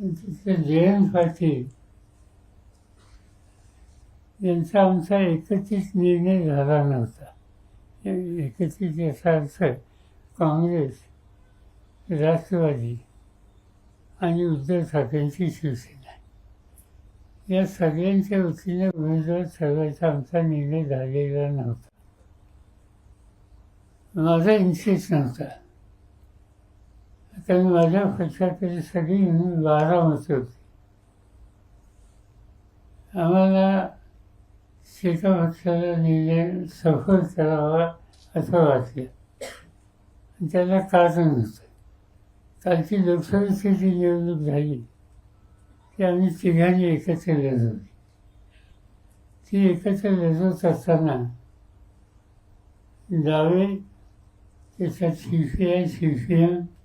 जयंत पाटील यांचा आमचा एकत्रित निर्णय झाला नव्हता. एकत्रित याचा अर्थ काँग्रेस राष्ट्रवादी आणि उद्धव ठाकरेंची शिवसेना. या सगळ्यांच्या वतीने उमेदवार ठरवायचा आमचा निर्णय झालेला नव्हता. माझा इंटरेस्ट नव्हता. कारण माझ्या पक्षाकडे सगळी मिळून बारा मतं होती आम्हाला एका पक्षाला निर्णय सफल करावा असं वाटलं. त्याला कारण होतं. कालची लोकसभेची जी निवडणूक झाली ती आम्ही तिघांनी एकत्र लढवली. ती एकत्र लढवत असताना डावे त्याच्यात शिवसेना शिवसेना आय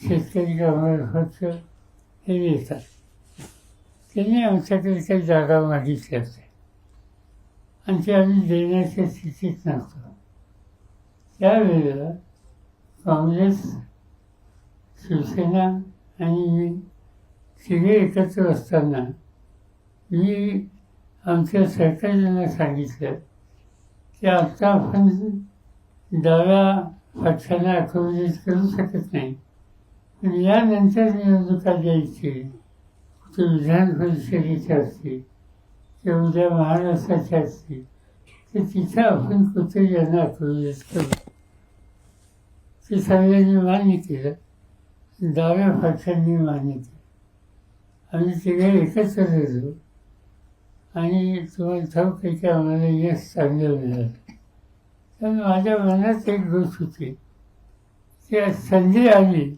शेतकरी कामगार खर्च हे येतात. त्यांनी आमच्याकडे काही जागा मागितल्या होत्या आणि ते आम्ही देण्याच्या स्थितीत नव्हतो. त्यावेळेला काँग्रेस शिवसेना आणि मी तिघे एकत्र असताना मी आमच्या सहकार्यांना सांगितलं की आता आपण डाव्या पक्षाला अकोमोडेट करू शकत नाही. पण यानंतर निवडणुका द्यायची ते विधान परिषदेच्या असतील किंवा उद्या महाराष्ट्राच्या असतील तर तिथं आपण कुठे यांना आक्रोश करू ते सगळ्यांनी मान्य केलं. डाव्या पक्षांनी मान्य केलं. आम्ही तिघे एकत्र राहिलो आणि तुम्हाला ठाऊक आहे की आम्हाला यश चांगलं मिळालं. तर माझ्या मनात एक गोष्ट होती. की संधी आली.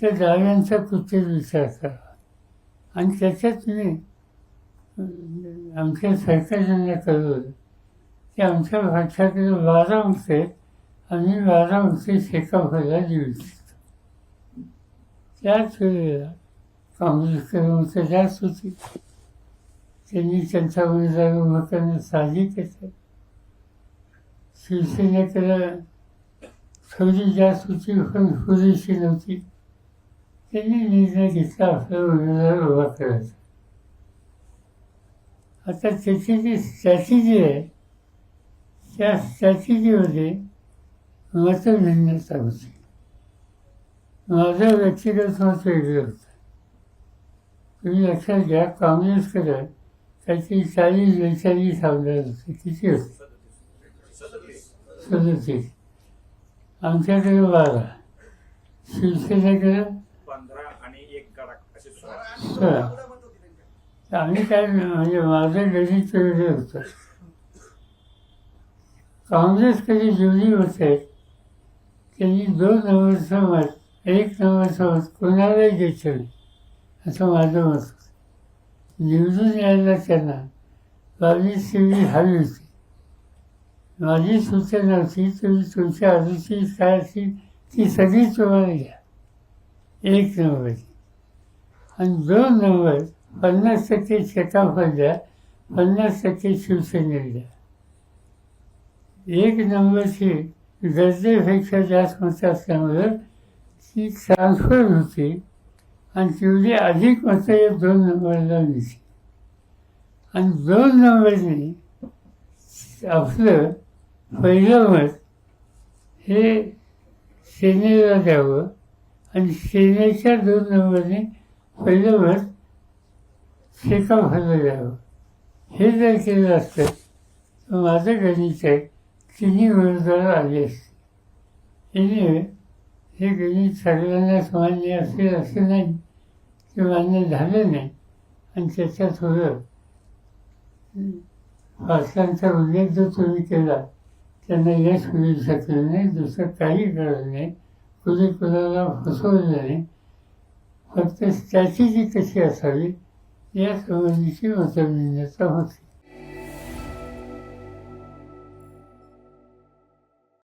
त्या डाव्यांचा कुठेच विचार करा. आणि त्याच्यात मी आमच्या सरकारच्यांना कळवलं की आमच्या भाषाकडे बारा अंश आहेत आम्ही बारा अंश शेकाफला देऊ शकतो त्याच वेळेला काँग्रेसकडे मतं जास्त होती त्यांनी त्यांचा उमेदवार उभं करणं साहजिकच आहे शिवसेनेकडे थोडी जास्त होती पण पुरेशी नव्हती त्यांनी निर्णय घेतला आपल्या उमेदवार उभा करायचा आता त्याची जी स्ट्रॅटेजी आहे. त्या स्ट्रॅटेजीमध्ये मतभिन्नता होती माझं व्यक्तिगत मत वेगळं होतं. तुम्ही लक्षात घ्या काँग्रेसकडे त्याची चाळीस बेचाळीस आमदार होते. किती होते? सदतीस. आमच्याकडे बारा. शिवसेनेकडे पंधरा आणि एक कडक असे सोळा सोळा तर आम्ही काय म्हणजे माझं गणित वेगळं होतं. काँग्रेसकडे जेवढी मत आहेत त्यांनी दोन नंबरचं मत एक नंबरचं मत कोणालाही नाही असं माझं मत होतं. निवडून यायला त्यांना बावीस तेवीस हवी होती. माझी सूचना होती तुम्ही तुमच्या आजूची काय असेल ती सगळी तुम्हाला घ्या एक नंबर. आणि दोन नंबर पन्नास टक्के शेकाफल द्या पन्नास टक्के शिवसेनेला द्या. एक नंबरची गरजेपेक्षा जास्त मतं असल्यामुळं ती ट्रान्सफर होती आणि तेवढी अधिक मतं या दोन नंबरला मिळते आणि दोन नंबरने आपलं पहिलं मत हे सेनेला द्यावं. आणि सेनेच्या दोन नंबरने पहिलं मत शेकाफाला द्यावं हे जर केलं असतं तर माझं गणित आहे तिन्ही गुरुद्वारा आले असते. एनिवे हे गणित सगळ्यांनाच मान्य असेल असं नाही ते मान्य झालं नाही आणि त्याच्यात थोडं वाचकांचा उल्लेख जो तुम्ही केला त्यांना यश मिळू शकलं नाही दुसरं काही कळलं नाही. कुणी कुणाला फसवलं फक्त स्ट्रॅटेजी कशी असावी या संबंधीची मतभिन्नता होती